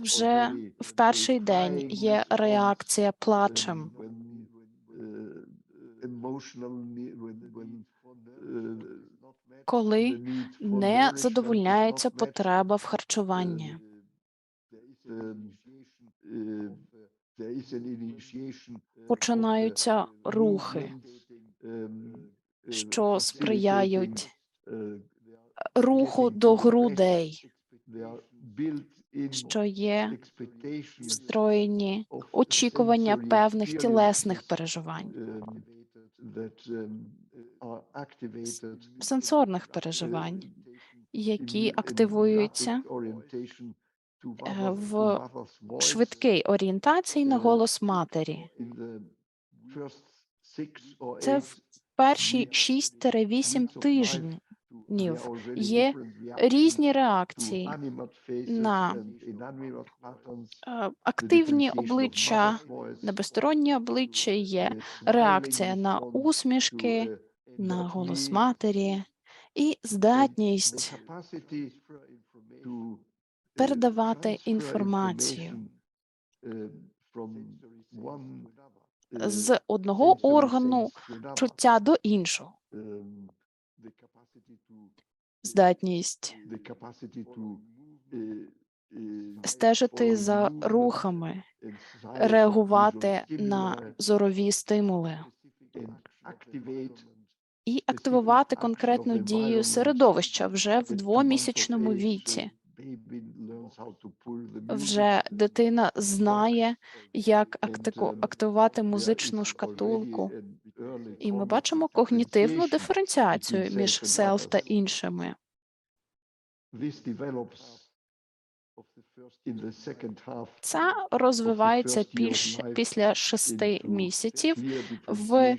Вже в перший день є реакція плачем. коли не задовольняється потреба в харчуванні. Починаються рухи, що сприяють руху до грудей, що є встроєні очікування певних тілесних переживань, сенсорних переживань, які активуються е, в швидкій орієнтації на голос матері. Це в перші 6-8 тижнів є різні реакції на е, активні обличчя, на безсторонні обличчя, є реакція на усмішки, на голос матері і здатність передавати інформацію з одного органу чуття до іншого. Здатність стежити за рухами, реагувати на зорові стимули і активувати конкретну дію середовища вже в двомісячному віці. Вже дитина знає, як активувати музичну шкатулку, і ми бачимо когнітивну диференціацію між селф та іншими. Це розвивається більш після шести місяців в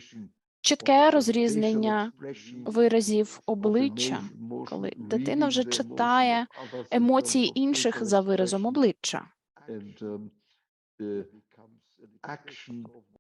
чітке розрізнення виразів обличчя, коли дитина вже читає емоції інших за виразом обличчя.